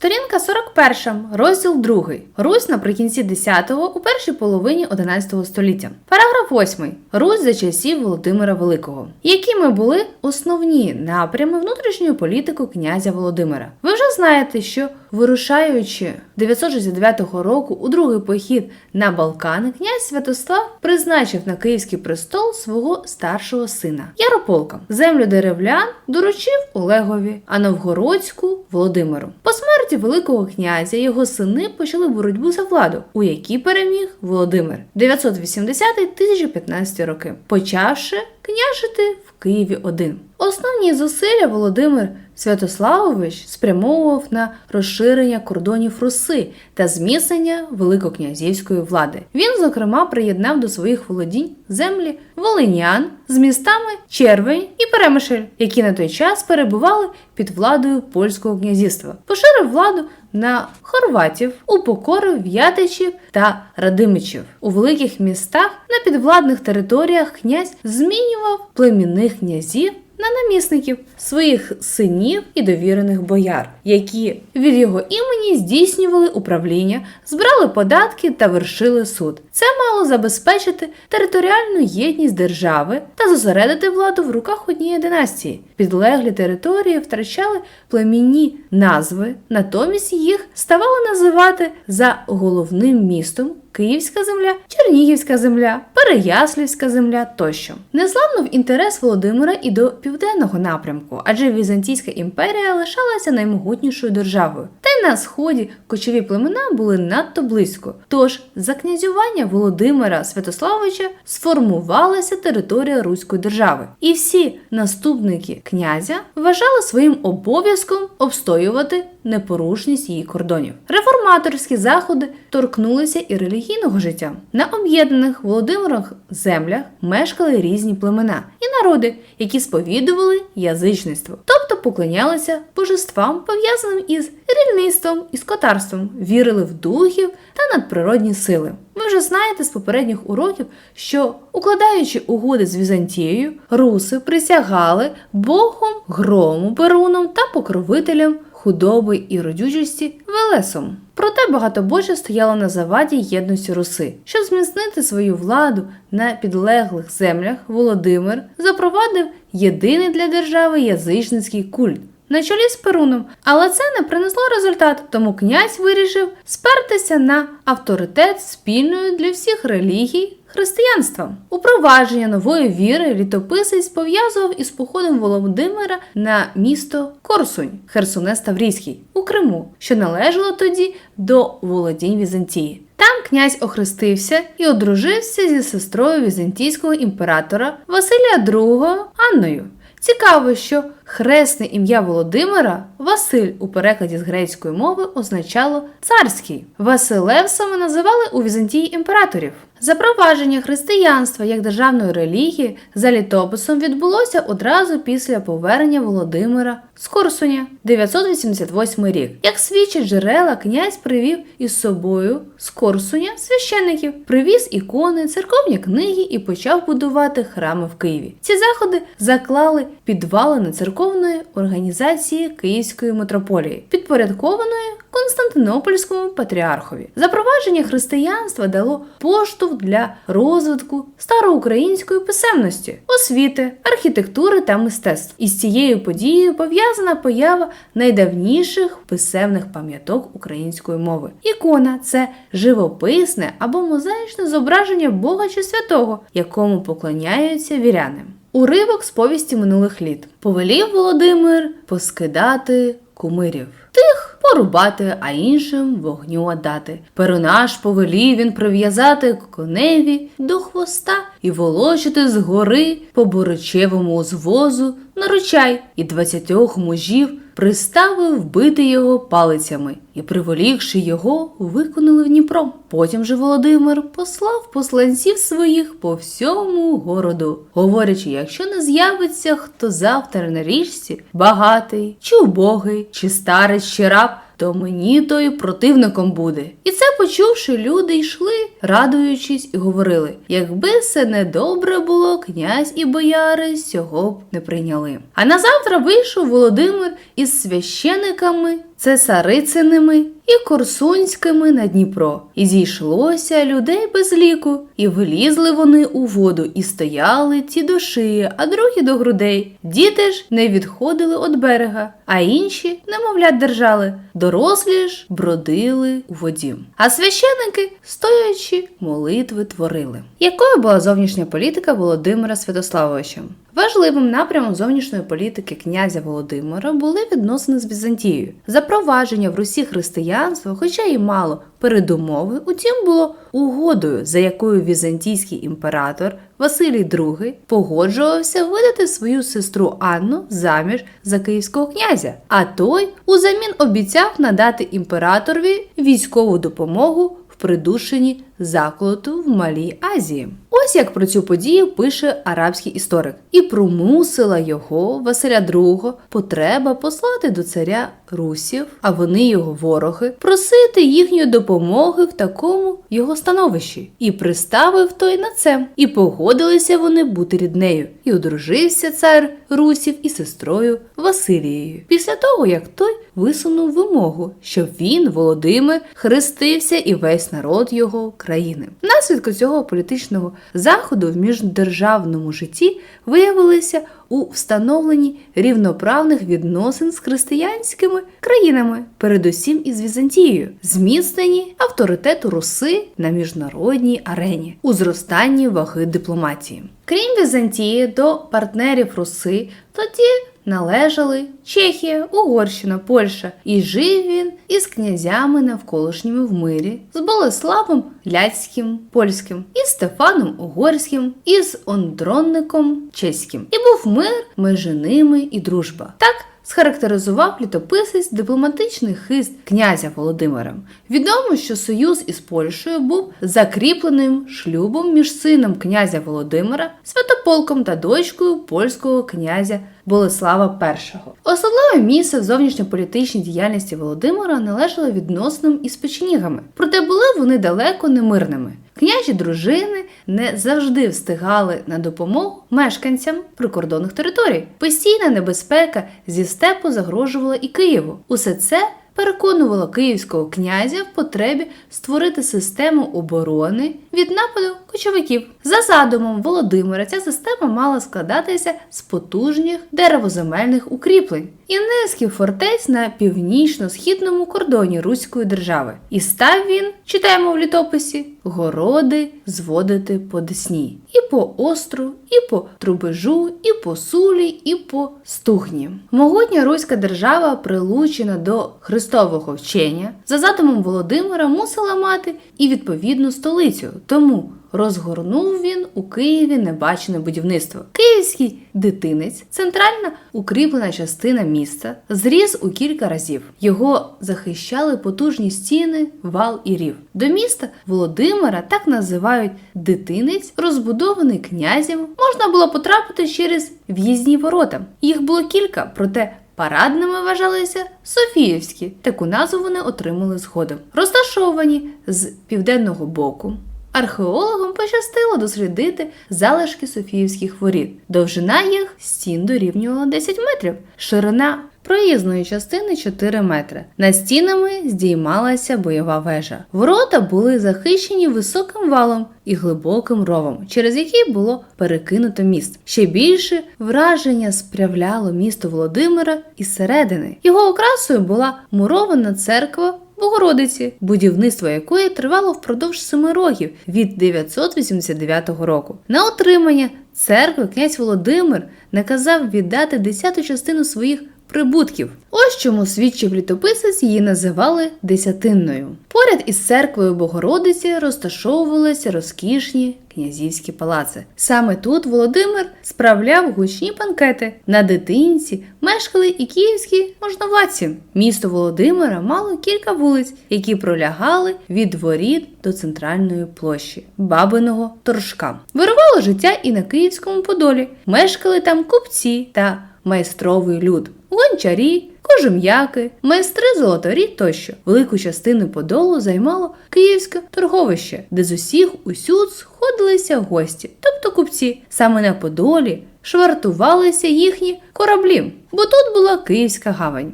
Сторінка 41, розділ 2. Русь наприкінці 10-го, у першій половині 11 століття. Параграф 8. Русь за часів Володимира Великого. Якими були основні напрями внутрішньої політики князя Володимира? Ви вже знаєте, що вирушаючи 969 року у другий похід на Балкани, князь Святослав призначив на київський престол свого старшого сина Ярополка. Землю деревлян доручив Олегові, а новгородську Володимиру. По смерті Великого князя його сини почали боротьбу за владу, у якій переміг Володимир 980-1015 роки, почавши княжити в Києві один. Основні зусилля Володимир Святославович спрямовував на розширення кордонів Руси та зміцнення великокнязівської влади. Він, зокрема, приєднав до своїх володінь землі волинян з містами Червень і Перемишль, які на той час перебували під владою польського князівства. Поширив владу на хорватів, упокорив в'ятичів та радимичів. У великих містах на підвладних територіях князь змінював племінних князів на намісників своїх синів і довірених бояр, які від його імені здійснювали управління, збирали податки та вершили суд. Це мало забезпечити територіальну єдність держави та зосередити владу в руках однієї династії. Підлеглі території втрачали племінні назви, натомість їх ставали називати за головним містом. Київська земля, Чернігівська земля, Переяслівська земля тощо не зламнув інтерес Володимира і до південного напрямку, адже Візантійська імперія лишалася наймогутнішою державою. Та й на сході кочові племена були надто близько. Тож за князювання Володимира Святославовича сформувалася територія Руської держави, і всі наступники князя вважали своїм обов'язком обстоювати непорушність її кордонів. Реформаторські заходи торкнулися і релігійного життя. На об'єднаних Володимирах землях мешкали різні племена і народи, які сповідували язичництво, тобто поклонялися божествам, пов'язаним із рільництвом і скотарством, вірили в духів та надприродні сили. Ви вже знаєте з попередніх уроків, що, укладаючи угоди з Візантією, руси присягали богом, грому, перуном та покровителям худоби і родючості Велесом. Проте багатобожжя стояло на заваді єдності Руси. Щоб зміцнити свою владу на підлеглих землях, Володимир запровадив єдиний для держави язичницький культ. На чолі з Перуном, але це не принесло результат, тому князь вирішив спертися на авторитет спільної для всіх релігій християнства. Упровадження нової віри літописець пов'язував із походом Володимира на місто Корсунь, Херсонес Таврійський у Криму, що належало тоді до володінь Візантії. Там князь охрестився і одружився зі сестрою візантійського імператора Василія II Анною. Цікаво, що хресне ім'я Володимира Василь у перекладі з грецької мови означало царський. Василевсами називали у Візантії імператорів. Запровадження християнства як державної релігії за літописом відбулося одразу після повернення Володимира з Корсуня 988 рік. Як свідчать джерела, князь привів із собою з Корсуня священиків, привіз ікони, церковні книги і почав будувати храми в Києві. Ці заходи заклали підвалини церковної організації Київської митрополії, підпорядкованої Константинопольському патріархові. Запровадження християнства дало поштовх для розвитку староукраїнської писемності, освіти, архітектури та мистецтв. Із цією подією пов'язана поява найдавніших писемних пам'яток української мови. Ікона це живописне або мозаїчне зображення Бога чи святого, якому поклоняються віряни. Уривок з повісті минулих літ повелів Володимир поскидати кумирів. Тих порубати, а іншим вогню отдати. Перонаш повелів він прив'язати коневі до хвоста і волочити з гори по борочевому звозу на ручай, і двадцятьох мужів приставив бити його палицями, і, приволігши його, виконали в Дніпро. Потім же Володимир послав посланців своїх по всьому городу, говорячи, якщо не з'явиться хто завтра на річці, багатий, чи убогий, чи старець, чи раб, то мені той противником буде. І це почувши, люди йшли, радуючись, і говорили: якби це не добре було, князь і бояри цього б не прийняли. А на завтра вийшов Володимир із священиками цесарициними і корсунськими на Дніпро. І зійшлося людей без ліку, і влізли вони у воду, і стояли ті до шиї, а другі до грудей. Діти ж не відходили від берега, а інші, немовлят, держали, дорослі ж бродили у воді. А священники, стоячи, молитви творили. Якою була зовнішня політика Володимира Святославовича? Важливим напрямом зовнішньої політики князя Володимира були відносини з Візантією. Запровадження в Русі християнства, хоча й мало передумови, утім було угодою, за якою візантійський імператор Василій II погоджувався видати свою сестру Анну заміж за київського князя, а той узамін обіцяв надати імператорові військову допомогу в придушенні заколоту в Малій Азії. Ось як про цю подію пише арабський історик, і примусила його, Василя II, потреба послати до царя русів, а вони його вороги, просити їхньої допомоги в такому його становищі, і приставив той на це. І погодилися вони бути ріднею. І одружився цар русів із сестрою Василією. Після того, як той висунув вимогу, щоб він, Володимир, хрестився і весь народ його країни. Наслідку цього політичного заходу в міждержавному житті виявилися у встановленні рівноправних відносин з християнськими країнами, передусім із Візантією, зміцненні авторитету Руси на міжнародній арені, у зростанні ваги дипломатії. Крім Візантії, до партнерів Руси тоді належали Чехія, Угорщина, Польща, і жив він із князями навколишніми в мирі, з Болеславом Ляцьким, польським, із Стефаном Угорським, із Ондронником чеським. І був мир між ними і дружба. Так схарактеризував літописець дипломатичний хист князя Володимира. Відомо, що союз із Польщею був закріпленим шлюбом між сином князя Володимира, святополком та дочкою польського князя Болеслава І. Особливе місце в зовнішньополітичній діяльності Володимира належало відносним із печенігами, проте були вони далеко не мирними. Княжі дружини не завжди встигали на допомогу мешканцям прикордонних територій. Постійна небезпека зі степу загрожувала і Києву. Усе це переконувало київського князя в потребі створити систему оборони від нападу кочовиків. За задумом Володимира ця система мала складатися з потужних деревоземельних укріплень і низки фортець на північно-східному кордоні Руської держави. І став він, читаємо в літописі, городи зводити по Десні. І по остру, і по Трубежу, і по Сулі, і по Стухні. Могутня руська держава, прилучена до Христового вчення, за задумом Володимира мусила мати і відповідну столицю. Тому розгорнув він у Києві небачене будівництво. Київський дитинець, центральна укріплена частина міста, зріс у кілька разів. Його захищали потужні стіни, вал і рів. До міста Володимира так називають дитинець, розбудований князем. Можна було потрапити через в'їзні ворота. Їх було кілька, проте. Парадними вважалися Софіївські, таку назву вони отримали згодом. Розташовані з південного боку. Археологам пощастило дослідити залишки Софіївських воріт. Довжина їх стін дорівнювала 10 метрів, ширина проїзної частини 4 метри. Над стінами здіймалася бойова вежа. Ворота були захищені високим валом і глибоким ровом, через який було перекинуто міст. Ще більше враження справляло місто Володимира із середини. Його окрасою була мурована церква. Богородиці, будівництво якої тривало впродовж семи років від 989 року. На отримання церкви князь Володимир наказав віддати десяту частину своїх прибутків. Ось чому свідчив літописець її називали десятинною. Поряд із церквою Богородиці розташовувалися розкішні князівські палаци. Саме тут Володимир справляв гучні банкети. На дитинці мешкали і київські можновладці. Місто Володимира мало кілька вулиць, які пролягали від воріт до центральної площі Бабиного торжка. Вирувало життя і на Київському Подолі. Мешкали там купці та майстровий люд, гончарі, кожум'яки, майстри золотарі тощо. Велику частину подолу займало київське торговище, де з усіх усюд сходилися гості, тобто купці. Саме на Подолі швартувалися їхні кораблі, бо тут була Київська гавань.